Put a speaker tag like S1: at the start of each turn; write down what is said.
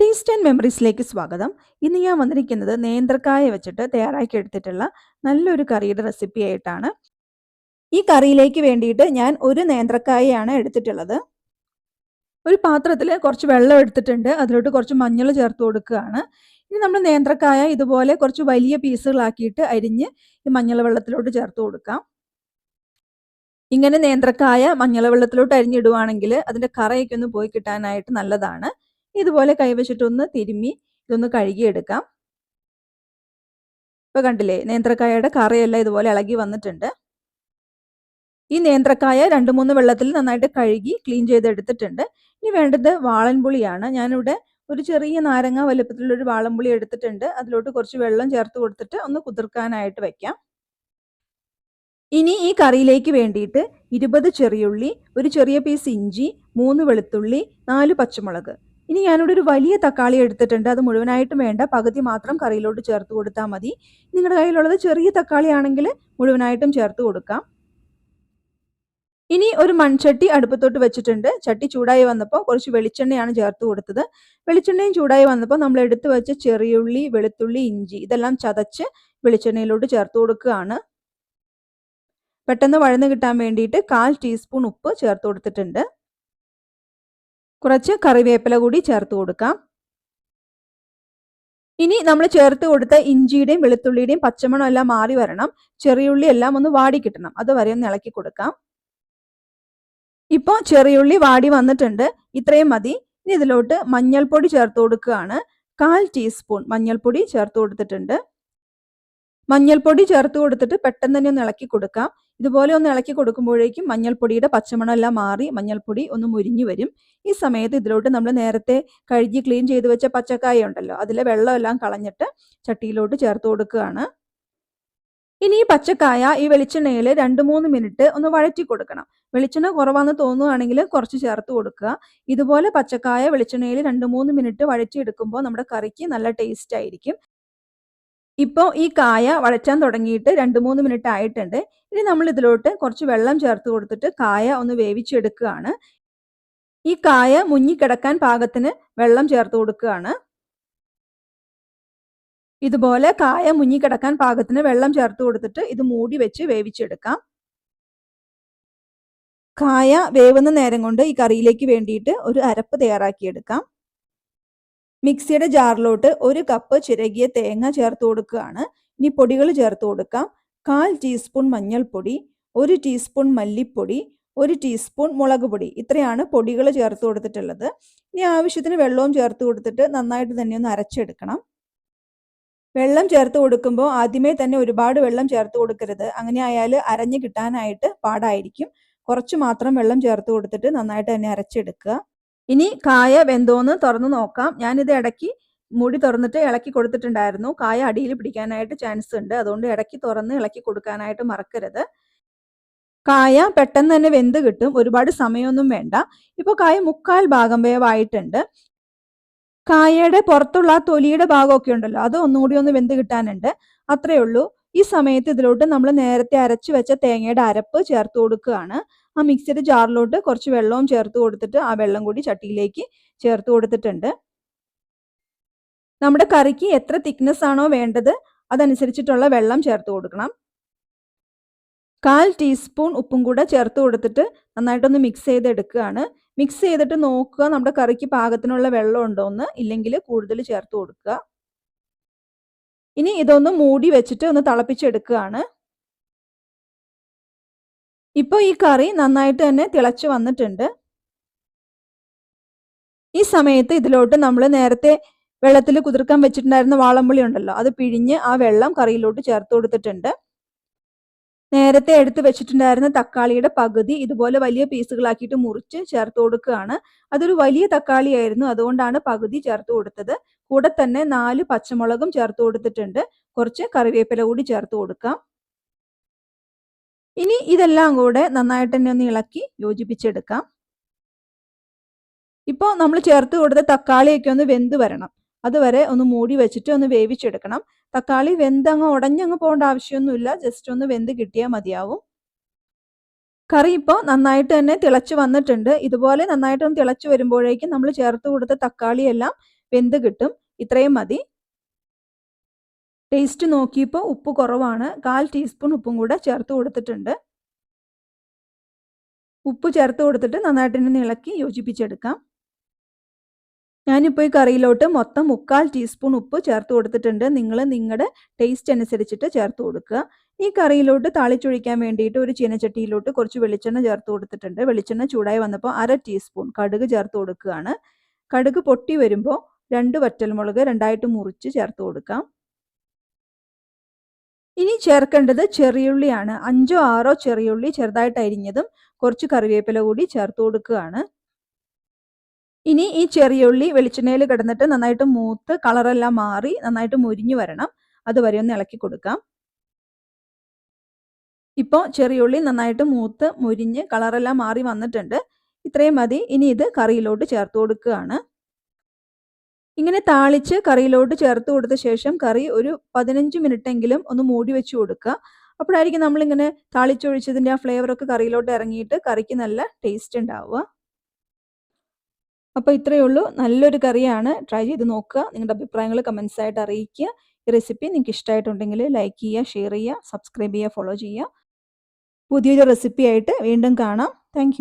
S1: Taste and മെമ്മറീസിലേക്ക് സ്വാഗതം. ഇന്ന് ഞാൻ വന്നിരിക്കുന്നത് നേന്ത്രക്കായ വെച്ചിട്ട് തയ്യാറാക്കി എടുത്തിട്ടുള്ള നല്ലൊരു കറിയുടെ റെസിപ്പി ആയിട്ടാണ്. ഈ കറിയിലേക്ക് വേണ്ടിയിട്ട് ഞാൻ ഒരു നേന്ത്രക്കായയാണ് എടുത്തിട്ടുള്ളത്. ഒരു പാത്രത്തിൽ കുറച്ച് വെള്ളം എടുത്തിട്ടുണ്ട്. അതിലോട്ട് കുറച്ച് മഞ്ഞൾ ചേർത്ത് കൊടുക്കുകയാണ്. ഇനി നമ്മൾ നേന്ത്രക്കായ ഇതുപോലെ കുറച്ച് വലിയ പീസുകളാക്കിയിട്ട് അരിഞ്ഞ് ഈ മഞ്ഞൾ വെള്ളത്തിലോട്ട് ചേർത്ത് കൊടുക്കാം. ഇങ്ങനെ നേന്ത്രക്കായ മഞ്ഞൾ വെള്ളത്തിലോട്ട് അരിഞ്ഞിടുവാണെങ്കിൽ അതിന്റെ കറയൊക്കെ ഒന്ന് പോയി കിട്ടാനായിട്ട് നല്ലതാണ്. ഇതുപോലെ കൈവച്ചിട്ടൊന്ന് തിരുമ്മി ഇതൊന്ന് കഴുകിയെടുക്കാം. ഇപ്പൊ കണ്ടില്ലേ നേന്ത്രക്കായയുടെ കറയെല്ലാം ഇതുപോലെ ഇളകി വന്നിട്ടുണ്ട്. ഈ നേന്ത്രക്കായ രണ്ട് മൂന്ന് വെള്ളത്തിൽ നന്നായിട്ട് കഴുകി ക്ലീൻ ചെയ്തെടുത്തിട്ടുണ്ട്. ഇനി വേണ്ടത് വാളൻപുളിയാണ്. ഞാനിവിടെ ഒരു ചെറിയ നാരങ്ങ വലുപ്പത്തിലുള്ള ഒരു വാളൻപുളി എടുത്തിട്ടുണ്ട്. അതിലോട്ട് കുറച്ച് വെള്ളം ചേർത്ത് കൊടുത്തിട്ട് ഒന്ന് കുതിർക്കാനായിട്ട് വെക്കാം. ഇനി ഈ കറിയിലേക്ക് വേണ്ടിയിട്ട് ഇരുപത് ചെറിയുള്ളി ഒരു ചെറിയ പീസ് ഇഞ്ചി മൂന്ന് വെളുത്തുള്ളി നാല് പച്ചമുളക്. ഇനി ഞാനിവിടെ ഒരു വലിയ തക്കാളി എടുത്തിട്ടുണ്ട്. അത് മുഴുവനായിട്ടും വേണ്ട. പകുതി മാത്രം കറിയിലോട്ട് ചേർത്ത് കൊടുത്താൽ മതി. നിങ്ങളുടെ കയ്യിലുള്ളത് ചെറിയ തക്കാളി ആണെങ്കിൽ മുഴുവനായിട്ടും ചേർത്ത് കൊടുക്കാം. ഇനി ഒരു മൺചട്ടി അടുപ്പത്തോട്ട് വെച്ചിട്ടുണ്ട്. ചട്ടി ചൂടായി വന്നപ്പോൾ കുറച്ച് വെളിച്ചെണ്ണയാണ് ചേർത്ത് കൊടുത്തത്. വെളിച്ചെണ്ണയും ചൂടായി വന്നപ്പോൾ നമ്മൾ എടുത്തു വെച്ച ചെറിയുള്ളി വെളുത്തുള്ളി ഇഞ്ചി ഇതെല്ലാം ചതച്ച് വെളിച്ചെണ്ണയിലോട്ട് ചേർത്ത് കൊടുക്കുകയാണ്. പെട്ടെന്ന് വഴന്ന് കിട്ടാൻ വേണ്ടിയിട്ട് കാൽ ടീസ്പൂൺ ഉപ്പ് ചേർത്ത് കൊടുത്തിട്ടുണ്ട്. കുറച്ച് കറിവേപ്പില കൂടി ചേർത്ത് കൊടുക്കാം. ഇനി നമ്മൾ ചേർത്ത് കൊടുത്ത ഇഞ്ചിയുടെയും വെളുത്തുള്ളിയുടെയും പച്ചമണം എല്ലാം മാറി വരണം. ചെറിയുള്ളി എല്ലാം ഒന്ന് വാടി കിട്ടണം. അതുവരെ ഒന്ന് ഇളക്കി കൊടുക്കാം. ഇപ്പോൾ ചെറിയുള്ളി വാടി വന്നിട്ടുണ്ട്. ഇത്രയും മതി. ഇനി ഇതിലോട്ട് മഞ്ഞൾപ്പൊടി ചേർത്ത് കൊടുക്കുകയാണ്. കാൽ ടീസ്പൂൺ മഞ്ഞൾപ്പൊടി ചേർത്ത് കൊടുത്തിട്ടുണ്ട്. മഞ്ഞൾപ്പൊടി ചേർത്ത് കൊടുത്തിട്ട് പെട്ടെന്ന് തന്നെ ഒന്ന് ഇളക്കി കൊടുക്കാം. ഇതുപോലെ ഒന്ന് ഇളക്കി കൊടുക്കുമ്പോഴേക്കും മഞ്ഞൾപ്പൊടിയുടെ പച്ചമണം എല്ലാം മാറി മഞ്ഞൾപ്പൊടി ഒന്ന് മുരിഞ്ഞു വരും. ഈ സമയത്ത് ഇതിലോട്ട് നമ്മൾ നേരത്തെ കഴുകി ക്ലീൻ ചെയ്ത് വെച്ച പച്ചക്കായ ഉണ്ടല്ലോ അതിലെ വെള്ളമെല്ലാം കളഞ്ഞിട്ട് ചട്ടിയിലോട്ട് ചേർത്ത് കൊടുക്കുകയാണ്. ഇനി ഈ പച്ചക്കായ ഈ വെളിച്ചെണ്ണയിൽ രണ്ട് മൂന്ന് മിനിറ്റ് ഒന്ന് വഴറ്റി കൊടുക്കണം. വെളിച്ചെണ്ണ കുറവാന്ന് തോന്നുകയാണെങ്കിൽ കുറച്ച് ചേർത്ത് കൊടുക്കുക. ഇതുപോലെ പച്ചക്കായ വെളിച്ചെണ്ണയിൽ രണ്ട് മൂന്ന് മിനിറ്റ് വഴറ്റി എടുക്കുമ്പോൾ നമ്മുടെ കറിക്ക് നല്ല ടേസ്റ്റ് ആയിരിക്കും. ഇപ്പോൾ ഈ കായ വളച്ചാൻ തുടങ്ങിയിട്ട് രണ്ട് മൂന്ന് മിനിറ്റ് ആയിട്ടുണ്ട്. ഇനി നമ്മൾ ഇതിലോട്ട് കുറച്ച് വെള്ളം ചേർത്ത് കൊടുത്തിട്ട് കായ ഒന്ന് വേവിച്ചെടുക്കുകയാണ്. ഈ കായ മുങ്ങിക്കിടക്കാൻ പാകത്തിന് വെള്ളം ചേർത്ത് കൊടുക്കുകയാണ്. ഇതുപോലെ കായ മുങ്ങിക്കിടക്കാൻ പാകത്തിന് വെള്ളം ചേർത്ത് കൊടുത്തിട്ട് ഇത് മൂടി വെച്ച് വേവിച്ചെടുക്കാം. കായ വേവുന്ന നേരം കൊണ്ട് ഈ കറിയിലേക്ക് വേണ്ടിയിട്ട് ഒരു അരപ്പ് തയ്യാറാക്കിയെടുക്കാം. മിക്സിയുടെ ജാറിലോട്ട് ഒരു കപ്പ് ചിരകിയ തേങ്ങ ചേർത്ത് കൊടുക്കുകയാണ്. ഇനി പൊടികൾ ചേർത്ത് കൊടുക്കാം. കാൽ ടീസ്പൂൺ മഞ്ഞൾപ്പൊടി ഒരു ടീസ്പൂൺ മല്ലിപ്പൊടി ഒരു ടീസ്പൂൺ മുളക് പൊടി. ഇത്രയാണ് പൊടികൾ ചേർത്ത് കൊടുത്തിട്ടുള്ളത്. ഇനി ആവശ്യത്തിന് വെള്ളവും ചേർത്ത് കൊടുത്തിട്ട് നന്നായിട്ട് തന്നെ ഒന്ന് അരച്ചെടുക്കണം. വെള്ളം ചേർത്ത് കൊടുക്കുമ്പോൾ ആദ്യമേ തന്നെ ഒരുപാട് വെള്ളം ചേർത്ത് കൊടുക്കരുത്. അങ്ങനെ ആയാൽ അരഞ്ഞു കിട്ടാനായിട്ട് പാടായിരിക്കും. കുറച്ച് മാത്രം വെള്ളം ചേർത്ത് കൊടുത്തിട്ട് നന്നായിട്ട് തന്നെ അരച്ചെടുക്കുക. ഇനി കായ വെന്തോന്ന് തുറന്ന് നോക്കാം. ഞാനിത് ഇടയ്ക്ക് മുടി തുറന്നിട്ട് ഇളക്കി കൊടുത്തിട്ടുണ്ടായിരുന്നു. കായ അടിയിൽ പിടിക്കാനായിട്ട് ചാൻസ് ഉണ്ട്. അതുകൊണ്ട് ഇടയ്ക്ക് തുറന്ന് ഇളക്കി കൊടുക്കാനായിട്ട് മറക്കരുത്. കായ പെട്ടെന്ന് തന്നെ വെന്ത് കിട്ടും. ഒരുപാട് സമയമൊന്നും വേണ്ട. ഇപ്പോൾ കായ മുക്കാൽ ഭാഗം വേവായിട്ടുണ്ട്. കായയുടെ പുറത്തുള്ള തൊലിയുടെ ഭാഗമൊക്കെ ഉണ്ടല്ലോ അത് ഒന്നുകൂടി ഒന്ന് വെന്ത് കിട്ടാനുണ്ട്. അത്രയേ ഉള്ളൂ. ഈ സമയത്ത് ഇതിലോട്ട് നമ്മൾ നേരത്തെ അരച്ചു വെച്ച തേങ്ങയുടെ അരപ്പ് ചേർത്ത് കൊടുക്കുകയാണ്. ആ മിക്സിയുടെ ജാറിലോട്ട് കുറച്ച് വെള്ളവും ചേർത്ത് കൊടുത്തിട്ട് ആ വെള്ളം കൂടി ചട്ടിയിലേക്ക് ചേർത്ത് കൊടുത്തിട്ടുണ്ട്. നമ്മുടെ കറിക്ക് എത്ര തിക്നെസ് ആണോ വേണ്ടത് അതനുസരിച്ചിട്ടുള്ള വെള്ളം ചേർത്ത് കൊടുക്കണം. കാൽ ടീസ്പൂൺ ഉപ്പും കൂടെ ചേർത്ത് കൊടുത്തിട്ട് നന്നായിട്ടൊന്ന് മിക്സ് ചെയ്തെടുക്കുകയാണ്. മിക്സ് ചെയ്തിട്ട് നോക്കുക നമ്മുടെ കറിക്ക് പാകത്തിനുള്ള വെള്ളം ഉണ്ടോ എന്ന് ഇല്ലെങ്കിൽ കൂടുതൽ ചേർത്ത് കൊടുക്കുക. ഇനി ഇതൊന്ന് മൂടി വെച്ചിട്ട് ഒന്ന് തിളപ്പിച്ചെടുക്കുകയാണ്. ഇപ്പോൾ ഈ കറി നന്നായിട്ട് തന്നെ തിളച്ച് വന്നിട്ടുണ്ട്. ഈ സമയത്ത് ഇതിലോട്ട് നമ്മൾ നേരത്തെ വെള്ളത്തിൽ കുതിർക്കാൻ വെച്ചിട്ടുണ്ടായിരുന്ന വാളമ്പുളി ഉണ്ടല്ലോ അത് പിഴിഞ്ഞ് ആ വെള്ളം കറിയിലോട്ട് ചേർത്ത് കൊടുത്തിട്ടുണ്ട്. നേരത്തെ എടുത്ത് വെച്ചിട്ടുണ്ടായിരുന്ന തക്കാളിയുടെ പകുതി ഇതുപോലെ വലിയ പീസുകളാക്കിയിട്ട് മുറിച്ച് ചേർത്ത് കൊടുക്കുകയാണ്. അതൊരു വലിയ തക്കാളി ആയിരുന്നു അതുകൊണ്ടാണ് പകുതി ചേർത്ത് കൊടുത്തത്. കൂടെ തന്നെ നാല് പച്ചമുളകും ചേർത്ത് കൊടുത്തിട്ടുണ്ട്. കുറച്ച് കറിവേപ്പില കൂടി ചേർത്ത് കൊടുക്കാം. ഇനി ഇതെല്ലാം കൂടെ നന്നായിട്ട് തന്നെ ഒന്ന് ഇളക്കി യോജിപ്പിച്ചെടുക്കാം. ഇപ്പോൾ നമ്മൾ ചേർത്ത് കൊടുത്ത തക്കാളിയൊക്കെ ഒന്ന് വെന്ത് വരണം. അതുവരെ ഒന്ന് മൂടി വെച്ചിട്ട് ഒന്ന് വേവിച്ചെടുക്കണം. തക്കാളി വെന്തങ്ങ് ഉടഞ്ഞങ്ങ് പോകേണ്ട ആവശ്യമൊന്നുമില്ല. ജസ്റ്റ് ഒന്ന് വെന്ത് കിട്ടിയാൽ മതിയാവും. കറി ഇപ്പോൾ നന്നായിട്ട് തന്നെ തിളച്ച് വന്നിട്ടുണ്ട്. ഇതുപോലെ നന്നായിട്ടൊന്ന് തിളച്ച് വരുമ്പോഴേക്കും നമ്മൾ ചേർത്ത് കൊടുത്ത തക്കാളിയെല്ലാം വെന്ത് കിട്ടും. ഇത്രയും മതി. ടേസ്റ്റ് നോക്കിയപ്പോൾ ഉപ്പ് കുറവാണ്. കാൽ ടീസ്പൂൺ ഉപ്പും കൂടെ ചേർത്ത് കൊടുത്തിട്ടുണ്ട്. ഉപ്പ് ചേർത്ത് കൊടുത്തിട്ട് നന്നായിട്ട് തന്നെ ഇളക്കി യോജിപ്പിച്ചെടുക്കാം. ഞാനിപ്പോൾ ഈ കറിയിലോട്ട് മൊത്തം മുക്കാൽ ടീസ്പൂൺ ഉപ്പ് ചേർത്ത് കൊടുത്തിട്ടുണ്ട്. നിങ്ങൾ നിങ്ങളുടെ ടേസ്റ്റ് അനുസരിച്ചിട്ട് ചേർത്ത് കൊടുക്കുക. ഈ കറിയിലോട്ട് താളിച്ചൊഴിക്കാൻ വേണ്ടിയിട്ട് ഒരു ചീനച്ചട്ടിയിലോട്ട് കുറച്ച് വെളിച്ചെണ്ണ ചേർത്ത് കൊടുത്തിട്ടുണ്ട്. വെളിച്ചെണ്ണ ചൂടായി വന്നപ്പോൾ അര ടീസ്പൂൺ കടുക് ചേർത്ത് കൊടുക്കുകയാണ്. കടുക് പൊട്ടി വരുമ്പോൾ രണ്ട് വറ്റൽമുളക് രണ്ടായിട്ട് മുറിച്ച് ചേർത്ത് കൊടുക്കാം. ഇനി ചേർക്കേണ്ടത് ചെറിയുള്ളിയാണ്. അഞ്ചോ ആറോ ചെറിയുള്ളി ചെറുതായിട്ട് അരിഞ്ഞതും കുറച്ച് കറിവേപ്പില കൂടി ചേർത്ത് കൊടുക്കുകയാണ്. ഇനി ഈ ചെറിയുള്ളി വെളിച്ചെണ്ണയിൽ കിടന്നിട്ട് നന്നായിട്ട് മൂത്ത് കളറെല്ലാം മാറി നന്നായിട്ട് മുരിഞ്ഞു വരണം. അതുവരെ ഒന്ന് ഇളക്കി കൊടുക്കാം. ഇപ്പോൾ ചെറിയുള്ളി നന്നായിട്ട് മൂത്ത് മുരിഞ്ഞ് കളറെല്ലാം മാറി വന്നിട്ടുണ്ട്. ഇത്രയും മതി. ഇനി ഇത് കറിയിലോട്ട് ചേർത്ത് കൊടുക്കുകയാണ്. ഇങ്ങനെ താളിച്ച് കറിയിലോട്ട് ചേർത്ത് കൊടുത്ത ശേഷം കറി ഒരു പതിനഞ്ച് മിനിറ്റെങ്കിലും ഒന്ന് മൂടി വെച്ച് കൊടുക്കുക. അപ്പോഴായിരിക്കും നമ്മളിങ്ങനെ താളിച്ചൊഴിച്ചതിന്റെ ആ ഫ്ലേവറൊക്കെ കറിയിലോട്ട് ഇറങ്ങിയിട്ട് കറിക്ക് നല്ല ടേസ്റ്റ് ഉണ്ടാവുക. അപ്പോൾ ഇത്രയേ ഉള്ളൂ. നല്ലൊരു കറിയാണ്. ട്രൈ ചെയ്ത് നോക്കുക. നിങ്ങളുടെ അഭിപ്രായങ്ങൾ കമൻസ് ആയിട്ട് അറിയിക്കുക. ഈ റെസിപ്പി നിങ്ങൾക്ക് ഇഷ്ടമായിട്ടുണ്ടെങ്കിൽ ലൈക്ക് ചെയ്യുക ഷെയർ ചെയ്യുക സബ്സ്ക്രൈബ് ചെയ്യുക ഫോളോ ചെയ്യുക. പുതിയൊരു റെസിപ്പി ആയിട്ട് വീണ്ടും കാണാം. താങ്ക്